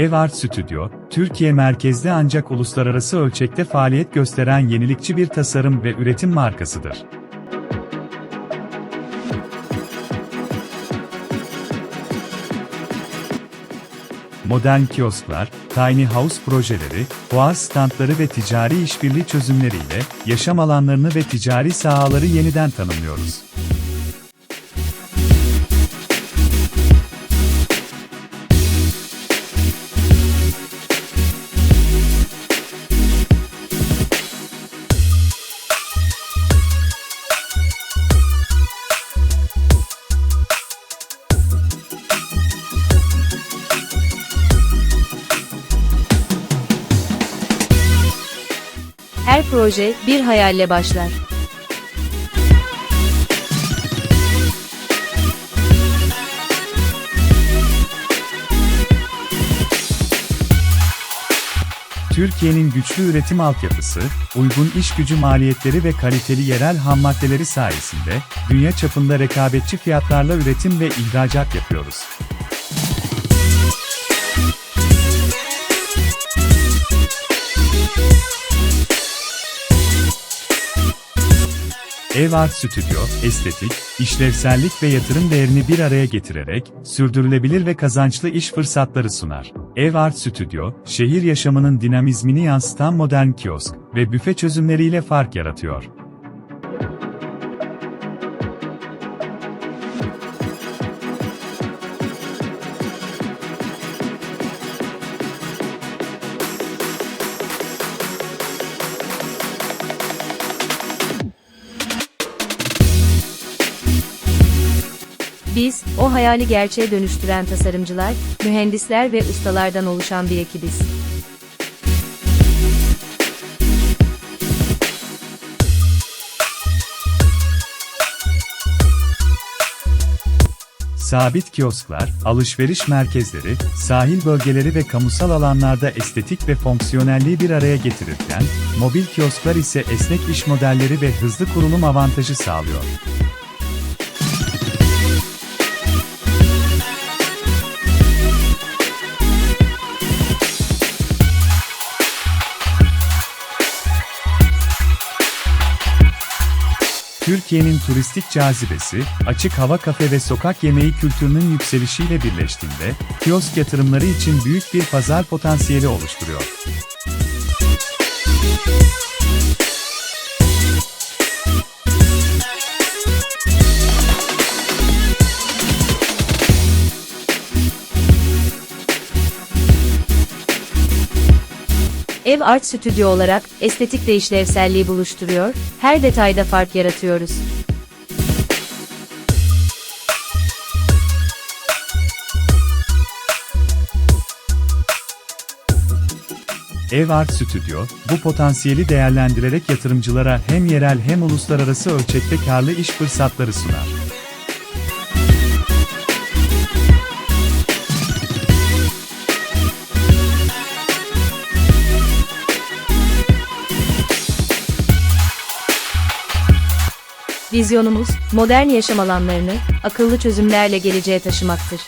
Ev Art Stüdyo, Türkiye merkezli ancak uluslararası ölçekte faaliyet gösteren yenilikçi bir tasarım ve üretim markasıdır. Modern kiosklar, tiny house projeleri, boğaz standları ve ticari işbirliği çözümleriyle yaşam alanlarını ve ticari sahaları yeniden tanımlıyoruz. Her proje bir hayalle başlar. Türkiye'nin güçlü üretim altyapısı, uygun iş gücü maliyetleri ve kaliteli yerel hammaddeleri sayesinde dünya çapında rekabetçi fiyatlarla üretim ve ihracat yapıyoruz. Ev Art Stüdyo, estetik, işlevsellik ve yatırım değerini bir araya getirerek, sürdürülebilir ve kazançlı iş fırsatları sunar. Ev Art Stüdyo, şehir yaşamının dinamizmini yansıtan modern kiosk ve büfe çözümleriyle fark yaratıyor. Biz, o hayali gerçeğe dönüştüren tasarımcılar, mühendisler ve ustalardan oluşan bir ekibiz. Sabit kiosklar, alışveriş merkezleri, sahil bölgeleri ve kamusal alanlarda estetik ve fonksiyonelliği bir araya getirirken, mobil kiosklar ise esnek iş modelleri ve hızlı kurulum avantajı sağlıyor. Türkiye'nin turistik cazibesi, açık hava kafe ve sokak yemeği kültürünün yükselişiyle birleştiğinde, kiosk yatırımları için büyük bir pazar potansiyeli oluşturuyor. Ev Art Stüdyo olarak, estetikle işlevselliği buluşturuyor, her detayda fark yaratıyoruz. Ev Art Stüdyo, bu potansiyeli değerlendirerek yatırımcılara hem yerel hem uluslararası ölçekte karlı iş fırsatları sunar. Vizyonumuz, modern yaşam alanlarını, akıllı çözümlerle geleceğe taşımaktır.